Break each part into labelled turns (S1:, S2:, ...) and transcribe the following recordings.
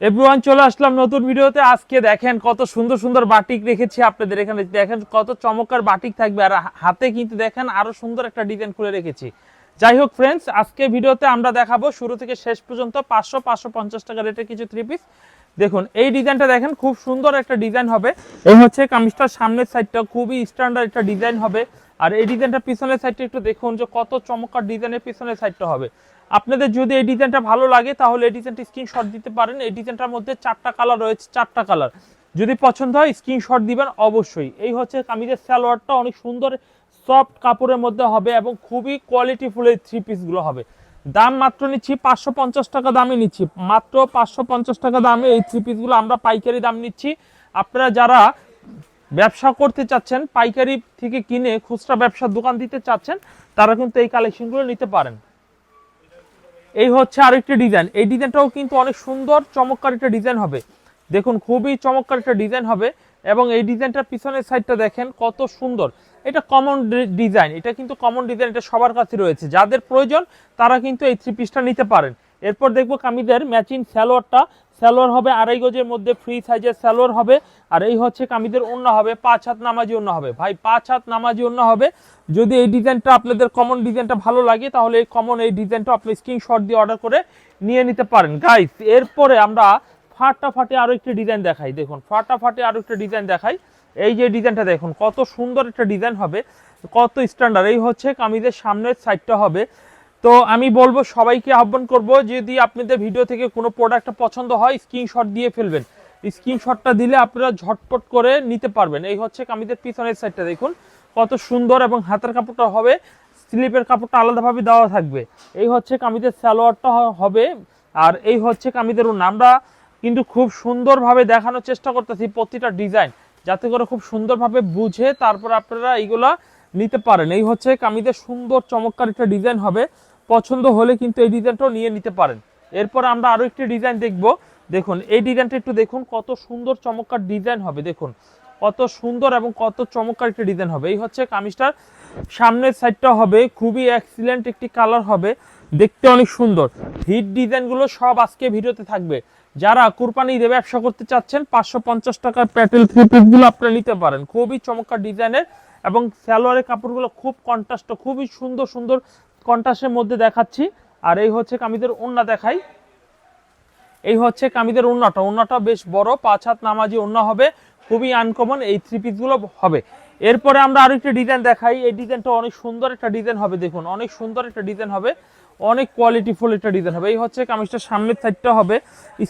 S1: Everyone চলে আসলাম নতুন ভিডিওতে। আজকে দেখেন কত সুন্দর সুন্দর বাটিক রেখেছি আপনাদের এখানে। দেখেন কত চমৎকার বাটিক থাকবে। আর হাতে কিন্তু দেখেন আরও সুন্দর একটা ডিজাইন করে রেখেছি। যাই হোক ফ্রেন্ডস আজকে ভিডিওতে আমরা দেখাবো শুরু থেকে শেষ পর্যন্ত পাঁচশো পাঁচশো পঞ্চাশ টাকা রেটের কিছু থ্রি পিস দেখুন এই ডিজাইনটা দেখেন খুব সুন্দর একটা ডিজাইন হবে। এই হচ্ছে কামিজটার সামনের সাইডটা খুবই স্ট্যান্ডার্ড একটা ডিজাইন হবে। আর এই ডিজাইনটা পিছনের সাইডটা একটু দেখুন যে কত চমৎকার ডিজাইনের পিছনের সাইডটা হবে। আপনাদের যদি এই ডিজাইনটা ভালো লাগে তাহলে এই ডিজাইনটা স্ক্রিনশট দিতে পারেন। এই ডিজাইনটার মধ্যে চারটা কালার রয়েছে চারটা কালার যদি পছন্দ হয় স্ক্রিনশট দিবেন অবশ্যই। এই হচ্ছে কামিজের সালোয়ারটা অনেক সুন্দর সফট কাপড়ের মধ্যে হবে এবং খুবই কোয়ালিটিফুল এই থ্রি পিসগুলো হবে। দাম মাত্র নিচ্ছি পাঁচশো পঞ্চাশ টাকা দামে নিচ্ছি। মাত্র পাঁচশো পঞ্চাশ টাকা দামে এই থ্রি পিসগুলো আমরা পাইকারি দাম নিচ্ছি। আপনারা যারা ব্যবসা করতে চাচ্ছেন, পাইকারি থেকে কিনে খুচরা ব্যবসার দোকান দিতে চাচ্ছেন, তারা কিন্তু এই কালেকশনগুলো নিতে পারেন। এই হচ্ছে আরেকটি ডিজাইন এই ডিজাইনটাও কিন্তু অনেক সুন্দর, চমৎকার একটা ডিজাইন হবে। দেখুন, খুবই চমৎকার একটা ডিজাইন হবে। এবং এই ডিজাইনটার পিছনের সাইডটা দেখেন কত সুন্দর। এটা কমন ডিজাইন এটা কিন্তু কমন ডিজাইন এটা সবার কাছে রয়েছে। যাদের প্রয়োজন, তারা কিন্তু এই থ্রি পিসটা নিতে পারেন। এরপর দেখব কামিদের ম্যাচিং স্যালোয়ারটা স্যালোয়ার হবে আড়াই গজের মধ্যে ফ্রি সাইজের স্যালোয়ার হবে। আর এই হচ্ছে কামিদের ওন্না হবে, পাঁচ হাত নামাজি অন্য হবে। ভাই, পাঁচ হাত নামাজি ওন্না হবে। যদি এই ডিজাইনটা আপনাদের কমন ডিজাইনটা ভালো লাগে, তাহলে এই কমন এই ডিজাইনটা আপনি স্ক্রিনশট দিয়ে অর্ডার করে নিয়ে নিতে পারেন। গাইস এরপরে আমরা ফাটাফাটি আরও একটি ডিজাইন দেখাই। দেখুন, ফাটাফাটি আরও একটা ডিজাইন দেখাই। এই যে ডিজাইনটা দেখুন, কত সুন্দর একটা ডিজাইন হবে, কত স্ট্যান্ডার্ড এই হচ্ছে কামিজের সামনের সাইডটা হবে। তো আমি বলব, সবাইকে আহ্বান করব, যদি আপনাদের ভিডিও থেকে কোনো প্রোডাক্ট পছন্দ হয় স্ক্রিনশট দিয়ে ফেলবেন। স্ক্রিনশটটা দিলে আপনারা ঝটপট করে নিতে পারবেন। এই হচ্ছে কামিজের পিছনের সাইডটা দেখুন। কত সুন্দর এবং হাতের কাপড়টা হবে, স্লিপের কাপড়টা আলাদাভাবে দেওয়া থাকবে। এই হচ্ছে কামিজের সালোয়ারটা হবে, আর এই হচ্ছে কামিজের। আমরা কিন্তু খুব সুন্দরভাবে দেখানোর চেষ্টা করতেছি প্রতিটা ডিজাইন, যাতে করে খুব সুন্দরভাবে বুঝে তারপর আপনারা এইগুলা নিতে পারেন। এই হচ্ছে কামিজের সুন্দর চমৎকার একটা ডিজাইন হবে। পছন্দ হলে কিন্তু এই ডিজাইনটাও নিয়ে নিতে পারেন। এরপর আমরা আরও একটি ডিজাইন দেখব। দেখুন, এই ডিজাইনটা একটু দেখুন, কত সুন্দর চমৎকার ডিজাইন হবে। দেখুন, কত সুন্দর এবং কত চমৎকার একটি ডিজাইন হবে। এই হচ্ছে কামিজটার সামনের সাইডটা হবে। খুবই এক্সিলেন্ট একটি কালার হবে। দেখতে অনেক সুন্দর। হিট ডিজাইনগুলো সব আজকে ভিডিওতে থাকবে। যারা কুরবানি দিয়ে ব্যবসা করতে চাচ্ছেন, পাঁচশো পঞ্চাশ টাকার প্যাটেল থ্রি পিসগুলো আপনারা নিতে পারেন। খুবই চমৎকার ডিজাইনের এবং সালোয়ারের কাপড়গুলো খুব কন্ট্রাস্ট খুবই সুন্দর সুন্দর কন্ট্রাস্টের মধ্যে দেখাচ্ছি। আর এই হচ্ছে কামিদের ওন্না দেখাই। এই হচ্ছে কামিদের ওন্নাটা। ওন্নাটা বেশ বড়, পাঁচ হাত নামাজি ওন্না হবে, খুবই আনকমন এই থ্রি পিসগুলো হবে। এরপরে আমরা আরও একটা ডিজাইন দেখাই। এই ডিজাইনটা অনেক সুন্দর একটা ডিজাইন হবে, দেখুন, অনেক সুন্দর একটা ডিজাইন হবে। অনেক কোয়ালিটি ফুল একটা ডিজাইন হবে। এই হচ্ছে কামিজটা সামনের সাইডটা হবে।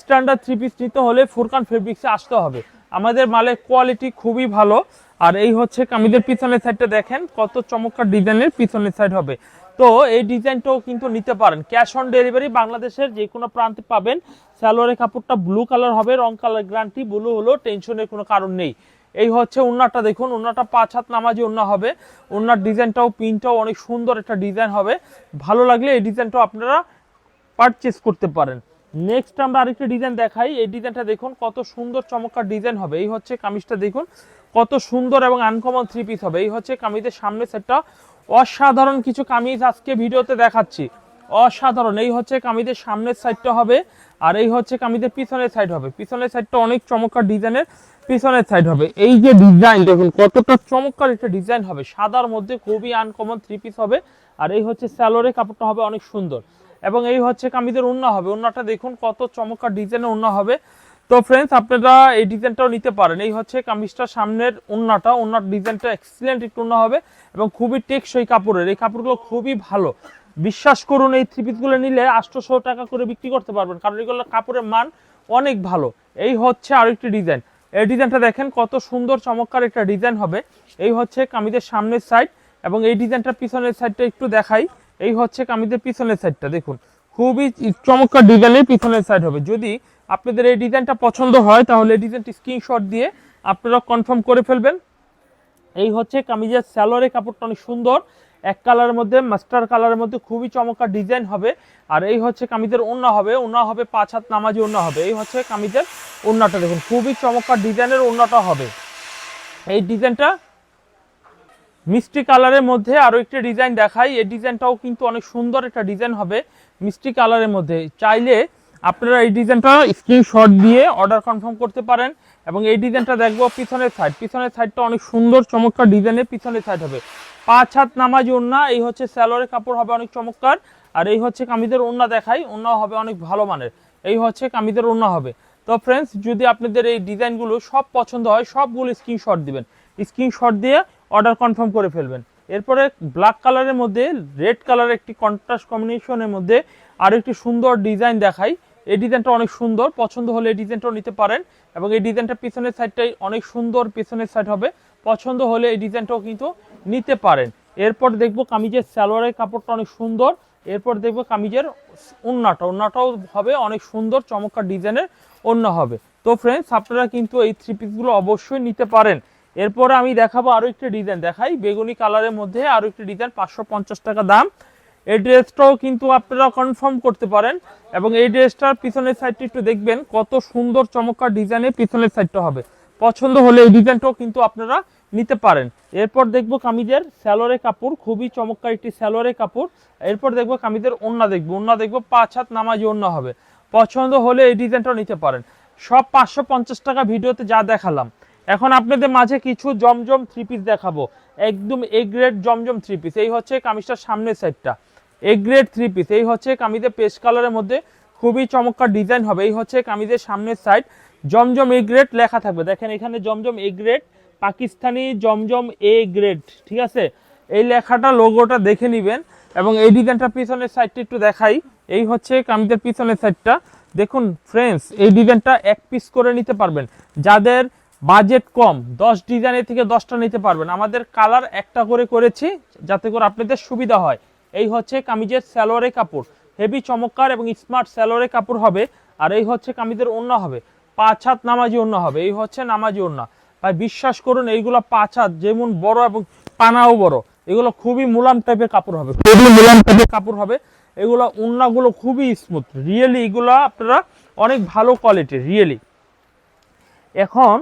S1: স্ট্যান্ডার্ড থ্রি পিস নিতে হলে ফুরকান ফেব্রিক্সে আসতে হবে। আমাদের মালের কোয়ালিটি খুবই ভালো। আর এই হচ্ছে কামিজের পিছনের সাইডটা দেখেন, কত চমৎকার ডিজাইনের পিছনের সাইড হবে। তো এই ডিজাইনটাও কিন্তু নিতে পারেন। ক্যাশ অন ডেলিভারি বাংলাদেশের যে কোনো প্রান্তে পাবেন। স্যালোয়ারের কাপড়টা ব্লু কালার হবে, রং কালার গ্যারান্টি ব্লু হলো টেনশনের কোনো কারণ নেই। এই হচ্ছে উন্নাটা দেখুন উন্নাটা পাঁচ হাত নামাজি উন্না হবে। উন্নার ডিজাইনটাও, প্রিন্টটাও অনেক সুন্দর একটা ডিজাইন হবে। ভালো লাগলে এই ডিজাইনটাও আপনারা পারচেস করতে পারেন। নেক্সট আমরা আরেকটা ডিজাইন দেখাই। এই ডিজাইনটা দেখুন, কত সুন্দর চমৎকার ডিজাইন হবে। এই হচ্ছে কামিজটা, দেখুন, কত সুন্দর এবং আনকমন থ্রি পিস হবে। এই হচ্ছে কামিজের সামনে সেটটা। অসাধারণ কিছু কামিজ আজকে ভিডিওতে দেখাচ্ছি। অসাধারণ। এই হচ্ছে কামিজের সামনের সাইডটা হবে, আর এই হচ্ছে কামিজের পিছনের সাইড হবে। পিছনের সাইডটা অনেক চমৎকার ডিজাইনের। পিছনের সাইড হবে। এই যে ডিজাইন দেখুন কতটা চমৎকার একটা ডিজাইন হবে। সাদার মধ্যে খুবই আনকমন থ্রি পিস হবে। আর এই হচ্ছে স্যালোরে কাপড়টা হবে অনেক সুন্দর। এবং এই হচ্ছে কামিজের উন্না হবে। উন্নাটা দেখুন কত চমৎকার ডিজাইনের উন্না হবে। তো ফ্রেন্ডস আপনারা এই ডিজাইনটাও নিতে পারেন। এই হচ্ছে কামিজটা সামনের উন্নাটা উন্নার ডিজাইনটা এক্সিলেন্ট একটু উন্না হবে এবং খুবই টেকসই কাপড়ের। এই কাপড়গুলো খুবই ভালো। বিশ্বাস করুন, এই থ্রি পিসগুলো নিলে আটশোশো টাকা করে বিক্রি করতে পারবেন। কারণ এগুলো কাপড়ের মান অনেক ভালো। এই হচ্ছে আরেকটি ডিজাইন এই ডিজাইনটা দেখেন কত সুন্দর চমৎকার একটা ডিজাইন হবে। এই হচ্ছে কামিজের সামনের সাইড এবং এই ডিজাইনটার পিছনের সাইডটা একটু দেখাই। এই হচ্ছে কামিজের পিছনের সাইডটা দেখুন। খুবই চমৎকার ডিজাইনের পিছনের সাইড হবে। যদি আপনাদের এই ডিজাইনটা পছন্দ হয়, তাহলে এই ডিজাইনটি স্ক্রিনশট দিয়ে আপনারা কনফার্ম করে ফেলবেন। এই হচ্ছে কামিজের স্যালোয়ারের কাপড়টা অনেক সুন্দর। এক কালারের মধ্যে, মাস্টার কালারের মধ্যে খুবই চমৎকার ডিজাইন হবে। আর এই হচ্ছে কামিজের ওন্না হবে ওন্না হবে পাঁচ হাত নামাজি ওন্না হবে। এই হচ্ছে কামিজের ওন্নাটা দেখুন, খুবই চমৎকার ডিজাইনের ওন্নাটা হবে। এই ডিজাইনটা মিষ্টি কালারের মধ্যে আরও একটি ডিজাইন দেখাই। এই ডিজাইনটাও কিন্তু অনেক সুন্দর একটা ডিজাইন হবে মিষ্টি কালারের মধ্যে। চাইলে আপনারা এই ডিজাইনটা স্ক্রিনশট দিয়ে অর্ডার কনফার্ম করতে পারেন এবং এই ডিজাইনটা দেখব পিছনের সাইড। পিছনের সাইডটা অনেক সুন্দর, চমৎকার ডিজাইনের পিছনের সাইড হবে। পাঁচ হাত নামাজি ওন্না এই হচ্ছে স্যালোয়ারের কাপড় হবে অনেক চমৎকার। আর এই হচ্ছে কামিদের ওন্না দেখাই ওন্না হবে অনেক ভালো মানের। এই হচ্ছে কামিদের ওন্না হবে। তো ফ্রেন্ডস যদি আপনাদের এই ডিজাইনগুলো সব পছন্দ হয়, সবগুলো স্ক্রিনশট দিবেন। স্ক্রিনশট দিয়ে অর্ডার কনফার্ম করে ফেলবেন। এরপরে ব্ল্যাক কালারের মধ্যে রেড কালারের একটি কন্ট্রাস্ট কম্বিনেশনের মধ্যে আরও একটি সুন্দর ডিজাইন দেখাই। এই ডিজাইনটা অনেক সুন্দর, পছন্দ হলে এই ডিজাইনটাও নিতে পারেন। এবং এই ডিজাইনটা পিছনের সাইডটাই অনেক সুন্দর পিছনের সাইড হবে। পছন্দ হলে এই ডিজাইনটাও কিন্তু নিতে পারেন। এরপর দেখব কামিজের সালোয়ারের কাপড়টা অনেক সুন্দর। এরপর দেখব কামিজের ওন্নাটা। ওন্নাটাও হবে অনেক সুন্দর, চমৎকার ডিজাইনের ওন্না হবে। তো ফ্রেন্ডস আপনারা কিন্তু এই থ্রি পিসগুলো অবশ্যই নিতে পারেন। এরপরে আমি দেখাবো আরও একটি ডিজাইন দেখাই, বেগুনি কালারের মধ্যে আরও একটি ডিজাইন পাঁচশো পঞ্চাশ টাকা দাম। এই ড্রেসটাও কিন্তু আপনারা কনফার্ম করতে পারেন এবং এই ড্রেসটার পিছনের সাইডটা একটু দেখবেন, কত সুন্দর, চমৎকার ডিজাইনের পিছনের সাইডটা হবে। পছন্দ হলে এই ডিজাইনটাও কিন্তু আপনারা নিতে পারেন। এরপর দেখব কামিজের স্যালোরে কাপড়, খুবই চমৎকার একটি স্যালোরে কাপড়। এরপর দেখব কামিজের ওন্না দেখব ওন্না দেখব পাঁচ হাত নামাজি ওন্না হবে। পছন্দ হলে এই ডিজাইনটাও নিতে পারেন। সব পাঁচশো পঞ্চাশ টাকা ভিডিওতে যা দেখালাম। এখন আপনাদের মাঝে কিছু জমজম থ্রি পিস দেখাবো। একদম A grade Zamzam three piece এই হচ্ছে কামিজটার সামনের সাইডটা এ গ্রেড থ্রি পিস এই হচ্ছে কামিজের পেস্ট কালারের মধ্যে খুবই চমৎকার ডিজাইন হবে। এই হচ্ছে কামিজের সামনের সাইড জমজম এ গ্রেড লেখা থাকবে। দেখেন এখানে Zamzam A grade Pakistani Zamzam A grade ঠিক আছে? এই লেখাটা লোগোটা দেখে নেবেন এবং এই ডিজাইনটা পিছনের সাইডটা একটু দেখাই। এই হচ্ছে কামিজের পিছনের সাইডটা দেখুন ফ্রেন্ডস এই ডিজাইনটা এক পিস করে নিতে পারবেন। যাদের বাজেট কম, দশ ডিজাইনের থেকে দশটা নিতে পারবেন। আমাদের কালার একটা করে করেছি, যাতে করে আপনাদের সুবিধা হয়। এই হচ্ছে কামিজের স্যালোয়ারে কাপড়। হেভি চমৎকার এবং স্মার্ট স্যালোয়ারে কাপড় হবে। আর এই হচ্ছে কামিজের ওন্না হবে। পাঁচ হাত নামাজি ওন্না হবে। এই হচ্ছে নামাজি ওন্না ভাই, বিশ্বাস করুন, এইগুলো পাঁচ হাত যেমন বড় এবং পানাও বড়, এগুলো খুবই মুলাম টাইপের কাপড় হবে। খুবই মুলাম টাইপের কাপড় হবে। এগুলো ওন্নাগুলো খুবই স্মুথ রিয়েলি এগুলো আপনারা অনেক ভালো কোয়ালিটির রিয়েলি এখন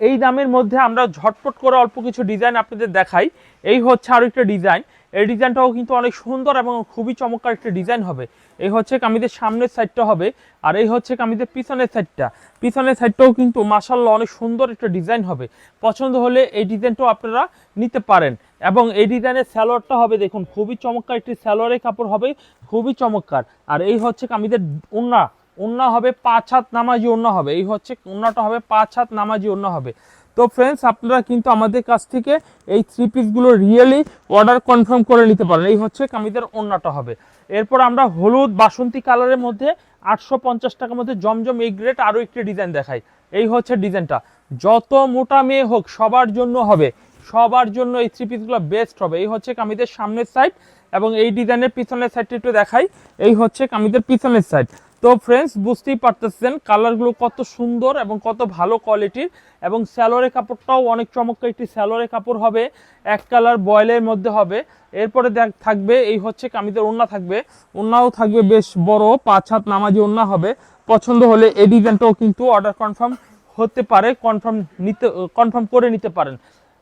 S1: এই দামের মধ্যে আমরা ঝটপট করে অল্প কিছু ডিজাইন আপনাদের দেখাই। এই হচ্ছে আরও একটা ডিজাইন এই ডিজাইনটাও কিন্তু অনেক সুন্দর এবং খুবই চমৎকার একটা ডিজাইন হবে। এই হচ্ছে কামিদের সামনের সাইডটা হবে আর এই হচ্ছে কামিদের পিছনের সাইডটা পিছনের সাইডটাও কিন্তু মাসাল্লাহ অনেক সুন্দর একটা ডিজাইন হবে। পছন্দ হলে এই ডিজাইনটাও আপনারা নিতে পারেন এবং এই ডিজাইনের স্যালোয়ারটা হবে দেখুন, খুবই চমৎকার একটি স্যালোয়ারের কাপড় হবে, খুবই চমৎকার। আর এই হচ্ছে কামিদের উন্না উন্না হবে পাঁচ হাত নামাজি উন্না হবে। এই হচ্ছে উন্নাটা হবে পাঁচ হাত নামাজি উন্না হবে। তো ফ্রেন্ডস আপনারা কিন্তু আমাদের কাছ থেকে এই থ্রি পিসগুলো রিয়েলি অর্ডার কনফার্ম করে নিতে পারেন। এই হচ্ছে কামিদের অন্যটা হবে। এরপর আমরা হলুদ বাসন্তী কালারের মধ্যে আটশো পঞ্চাশ টাকার মধ্যে জমজম এই গ্রেড আরও একটি ডিজাইন দেখাই। এই হচ্ছে ডিজাইনটা যত মোটা মেয়ে হোক, সবার জন্য হবে। সবার জন্য এই থ্রি পিসগুলো বেস্ট হবে। এই হচ্ছে কামিদের সামনের সাইড এবং এই ডিজাইনের পিছনের সাইডটা একটু দেখাই। এই হচ্ছে কামিদের পিছনের সাইড তো ফ্রেন্ডস বুঝতেই পারতেছেন কালারগুলো কত সুন্দর এবং কত ভালো কোয়ালিটির এবং স্যালোয়ারের কাপড়টাও অনেক চমৎকার একটি স্যালোয়ারের কাপড় হবে, এক কালার বয়েলের মধ্যে হবে। এরপরে দেখ- থাকবে, এই হচ্ছে কামিদের ওন্না থাকবে। ওন্নাও থাকবে বেশ বড়, পাঁচ হাত নামাজি ওন্না হবে। পছন্দ হলে এই ডিজাইনটাও কিন্তু অর্ডার কনফার্ম হতে পারে কনফার্ম নিতে কনফার্ম করে নিতে পারেন।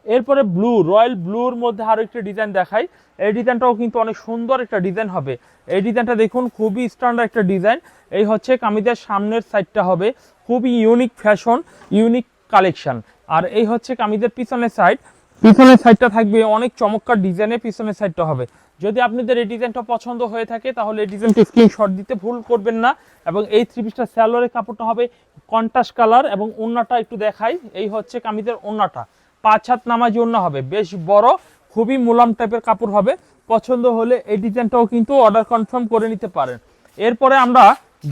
S1: এরপরে ব্লু, রয়্যাল ব্লুর মধ্যে আরও একটা ডিজাইন দেখাই। এই ডিজাইনটাও কিন্তু অনেক সুন্দর একটা ডিজাইন হবে। এই ডিজাইনটা দেখুন, খুবই স্ট্যান্ডার্ড একটা ডিজাইন। এই হচ্ছে কামিজের সামনের সাইডটা হবে। খুবই ইউনিক ফ্যাশন ইউনিক কালেকশন আর এই হচ্ছে কামিজের পিছনের সাইড পিছনের সাইডটা থাকবে অনেক চমৎকার ডিজাইনে পিছনের সাইডটা হবে। যদি আপনাদের এই ডিজাইনটা পছন্দ হয়ে থাকে, তাহলে এই ডিজাইনটা স্ক্রিনশট দিতে ভুল করবেন না। এবং এই থ্রি পিসটা স্যালোয়ারের কাপড়টা হবে কন্ট্রাস্ট কালার এবং ওন্নাটা একটু দেখাই। এই হচ্ছে কামিজের ওন্নাটা পাঁচ হাত নামাজি ওন্না হবে। বেশ বড়, খুবই মুলাম টাইপের কাপড় হবে। পছন্দ হলে এই ডিজাইনটাও কিন্তু অর্ডার কনফার্ম করে নিতে পারেন। এরপরে আমরা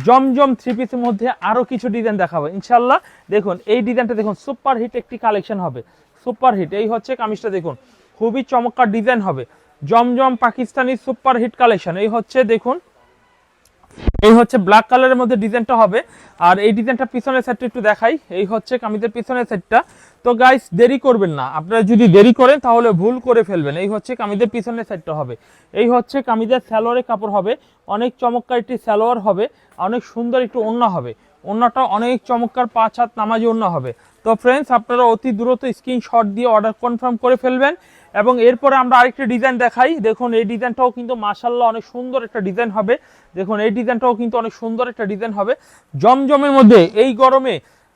S1: জমজম থ্রি পিসের মধ্যে আরও কিছু ডিজাইন দেখাবো। ইনশাল্লাহ দেখুন, এই ডিজাইনটা দেখুন সুপার হিট একটি কালেকশন হবে। সুপার হিট এই হচ্ছে কামিজটা দেখুন, খুবই চমৎকার ডিজাইন হবে। Zamzam Pakistani super hit collection এই হচ্ছে দেখুন এই হচ্ছে ব্ল্যাক কালারের মধ্যে ডিজাইনটা হবে। আর এই ডিজাইনটা পিছনের সাইডটা একটু দেখাই। এই হচ্ছে কামিজের পিছনের সাইডটা তো গাইস দেরি করবেন না। আপনারা যদি দেরি করেন, তাহলে ভুল করে ফেলবেন। এই হচ্ছে কামিজের পিছনের সাইডটা হবে। এই হচ্ছে কামিজের স্যালোয়ারের কাপড় হবে। অনেক চমৎকার একটি স্যালোয়ার হবে। অনেক সুন্দর একটু ওন্না হবে। ওন্নাটা অনেক চমৎকার পাঁচ হাত নামাজি ওন্না হবে। তো ফ্রেন্ডস আপনারা অতি দ্রুত স্ক্রিনশট দিয়ে অর্ডার কনফার্ম করে ফেলবেন এবং এরপরে আমরা আরেকটা ডিজাইন দেখাই। দেখুন, এই ডিজাইনটাও কিন্তু মাসাল্লাহ অনেক সুন্দর একটা ডিজাইন হবে। দেখুন, এই ডিজাইনটাও কিন্তু অনেক সুন্দর একটা ডিজাইন হবে। জমজমের মধ্যে এই গরমে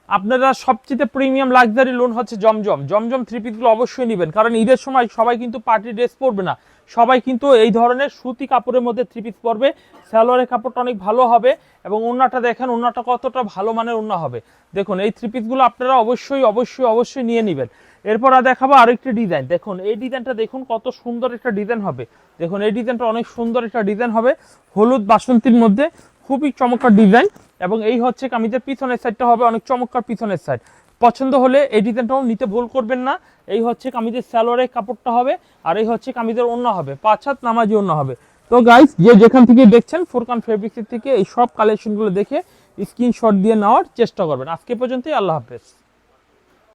S1: আপনারা সবচেয়ে প্রিমিয়াম লাক্সারি লোন হচ্ছে জমজম। জমজম থ্রি পিসগুলো অবশ্যই নেবেন। কারণ ঈদের সময় সবাই কিন্তু পার্টি ড্রেস পরবে না। সবাই কিন্তু এই ধরনের সুতি কাপড়ের মধ্যে থ্রি পিস পরবে। সালোয়ারের কাপড়টা অনেক ভালো হবে এবং ওন্নাটা দেখেন ওন্নাটা কতটা ভালো মানের ওন্না হবে। দেখুন, এই থ্রি পিসগুলো আপনারা অবশ্যই অবশ্যই অবশ্যই নিয়ে নেবেন। এরপর আর দেখাবো আরেকটি ডিজাইন দেখুন, এই ডিজাইনটা দেখুন কত সুন্দর একটা ডিজাইন হবে। দেখুন, এই ডিজাইনটা অনেক সুন্দর একটা ডিজাইন হবে। হলুদ বাসন্তীর মধ্যে খুবই চমৎকার ডিজাইন এবং এই হচ্ছে কামিজের পিছনের সাইডটা হবে, অনেক চমৎকার পিছনের সাইড পছন্দ হলে এই ডিজাইনটাও নিতে ভুল করবেন না। এই হচ্ছে কামিজের স্যালোয়ারের কাপড়টা হবে, আর এই হচ্ছে কামিজের অন্য হবে। পাঁচ হাত নামাজি অন্য হবে। তো গাইস যে যেখান থেকে দেখছেন ফোরকান ফেব্রিক্সের থেকে এই সব কালেকশনগুলো দেখে স্ক্রিনশট দিয়ে নেওয়ার চেষ্টা করবেন। আজকে পর্যন্তই, আল্লাহ হাফেজ।